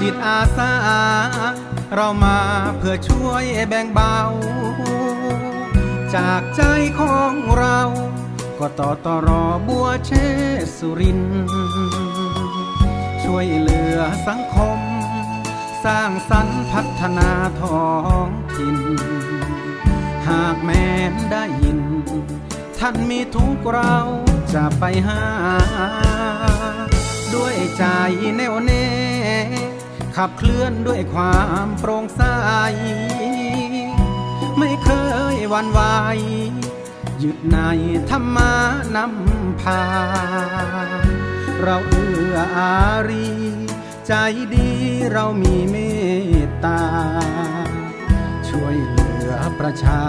จิตอาสา เรามาเพื่อช่วยแบ่งเบา จากใจของเรา ก็ต่อต่อรอบัวเชสุริน ช่วยเหลือสังคม สร้างสรรค์พัฒนาท้องถิ่น หากแม้นได้ยิน ท่านมีทุกเราจะไปหา ด้วยใจแน่วแน่ ขับเคลื่อนด้วยความโปร่งใส ไม่เคยวันไหวยึดในธรรมานำพา เราเอื้ออารี ใจดีเรามีเมตตา ช่วยเหลือประชา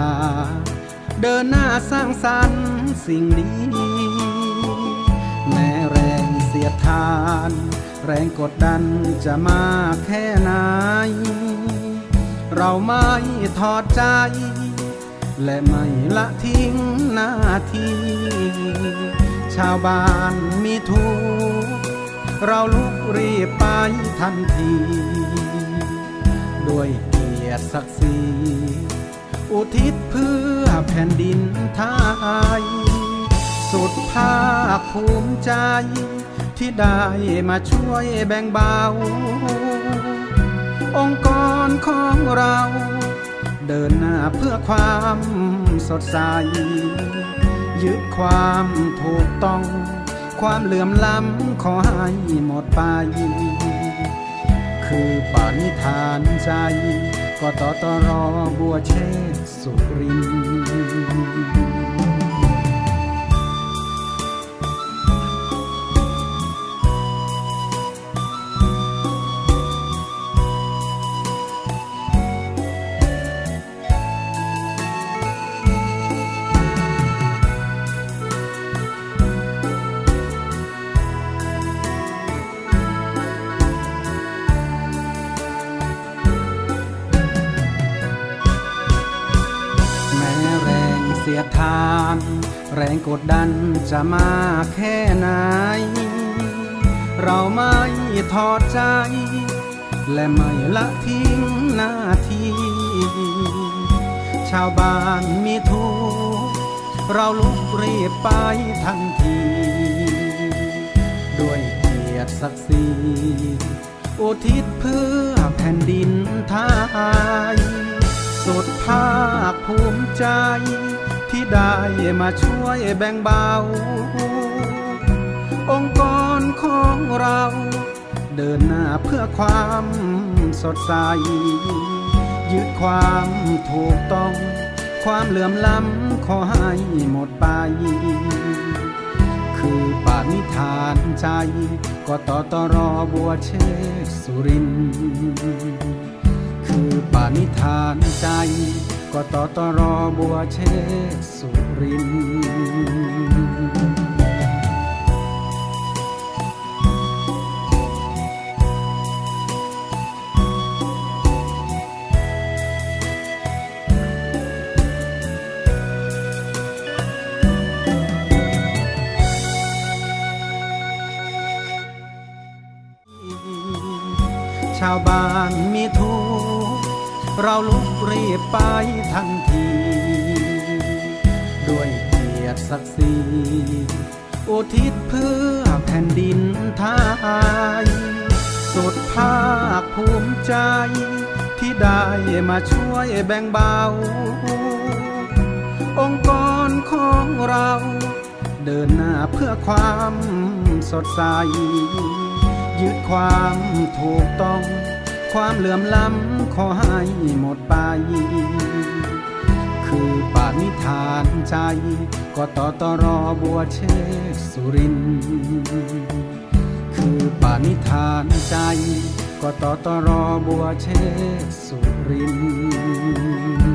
เดินหน้าสร้างสรรค์สิ่งดี แม้แรงเสียดทาน แรงกดดันจะมากแค่ไหน เราไม่ทอดใจ และไม่ละทิ้งหน้าที่ ชาวบ้านมีทุกเราลุกรีบไปทันที ด้วยเกียรติศักดิ์ศรีอุทิศเพื่อแผ่นดินไทย สุดภาคภูมิใจ ที่ได้มาช่วยแบ่งเบา องค์กรของเรา เดินหน้าเพื่อความสดใส ยึดความถูกต้อง ความเหลื่อมล้ำขอให้หมดไป คือปานิธานใจก็ต่อตอรอบัวเชษสุริน สียดทาน แรงกดดันจะมาแค่ไหน เราไม่ทอดใจ และไม่ละทิ้งหน้าที่ ชาวบ้านมีทุกเราลุกรีบไปทันที ด้วยเกียรติศักดิ์ศรีอุทิศเพื่อแผ่นดินไทยสุดภาคภูมิใจ ได้มาช่วยแบ่งเบา องค์กรของเรา เดินหน้าเพื่อความสดใส ยึดความถูกต้อง ความเหลื่อมล้ำขอให้หมดไป คือปานิธานใจ ก็ต่อตอรอบัวเชษสุริน คือปานิธานใจ ก็ต่อตอรอบัวเชษสุรินชาวบ้านมีทุก เราลุกรีบไปทันที ด้วยเกียรติศักดิ์ศรีอุทิศเพื่อแผ่นดินไทย สุดภาคภูมิใจ ที่ได้มาช่วยแบ่งเบา องค์กรของเรา เดินหน้าเพื่อความสดใส ยึดความถูกต้อง ความเหลื่อมล้ำขอให้หมดไป คือปานิธานใจ ก็ต่อตอรอบัวเชษสุริน คือปานิธานใจ ก็ต่อตอรอบัวเชษสุรินทร์